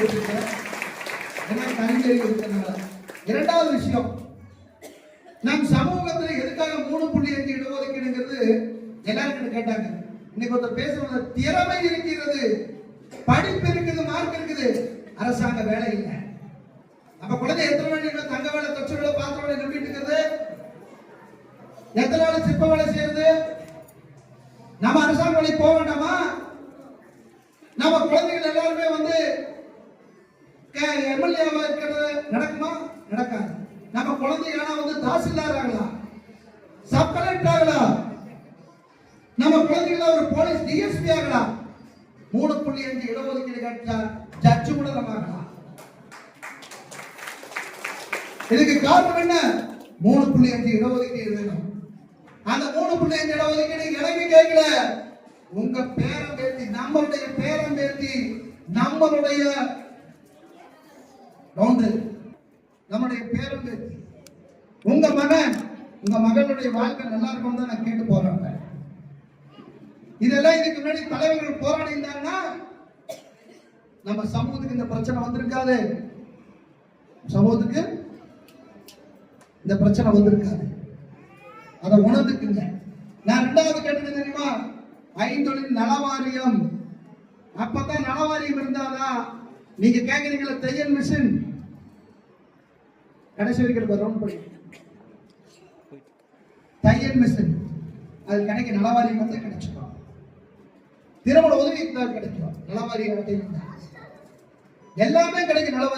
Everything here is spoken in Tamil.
இருக்கிறதுனால இரண்டாவது விஷயம் நம் சமூகத்துல எதுக்காக மூணு புள்ளி அஞ்சு இடஒதுக்கீடுங்கிறது எல்லாருக்கும் கேட்டாங்க. இன்னைக்கு ஒருத்தர் பேசுறது திறமை இருக்கிறது படிப்பு இருக்குது மார்க் இருக்குது. அரசாங்க வேலை இல்லை. நம்ம குழந்தை எத்தனை வேலை தங்க வேலை தச்சு வேலை பாத்திர வேலை நம்பிட்டு இருக்கிறது? எத்தனை வேலை சிற்ப வேலை செய்யறது? நம்ம அரசாங்க வேலைக்கு போக வேண்டாமா? நம்ம குழந்தைகள் எல்லாருமே வந்து எம்எல்ஏவா இருக்கிறது? நடக்குமா? நடக்காது. நம்ம குழந்தை ஆனா வந்து தாசில்தார் ஆகலாம் சப் கலெக்டர் ஆகலாம் நம்ம குழந்தைகள ஒரு போலீஸ் டிஎஸ்பி ஆகலாம் மூணு புள்ளி அஞ்சு இடஒதுக்கீடு கிடைச்சா ஜட்ஜு கூட நம்ம ஆகலாம் இதுக்கு காரணம் என்ன? மூணு புள்ளி அஞ்சு இடஒதுக்கீடு வேணும். அந்த மூணு புள்ளி அஞ்சு இடஒதுக்கீடு எனக்கு கேட்கல. உங்க பேரம் பேத்தி நம்மளுடைய பேரம் பேத்தி நம்மளுடைய கவுண்டர் நம்முடைய பேருந்து. உங்க மகன் உங்க மகளுடைய வாழ்க்கை நல்லா இருக்கும் தான் நான் கேட்டு போறாங்க இதெல்லாம் இதுக்கு முன்னாடி தலைவர்கள் போராடி இருந்தாங்கன்னா நம்ம சமூகத்துக்கு இந்த பிரச்சனை வந்திருக்காது. சமூகத்துக்கு இந்த பிரச்சனை வந்திருக்காது. அதை உணர்ந்துக்குங்க. நான் ரெண்டாவது கேட்டது தெரியுமா? ஐந்தொழில் நலவாரியம். அப்பதான் நலவாரியம் இருந்தாதான் நீங்க கேக்குறீங்களா தையல் மிஷின் கடைசி வரைக்கும் ரவுண்ட் பண்ணி தையல் மிஷின் அது கிடைக்க நலவாரியம் வந்து கிடைச்சிடும் திருமண உதவி இருந்தால் கிடைக்கும். நலவாரியம் எல்லாமே கிடைக்கும் நலவாரி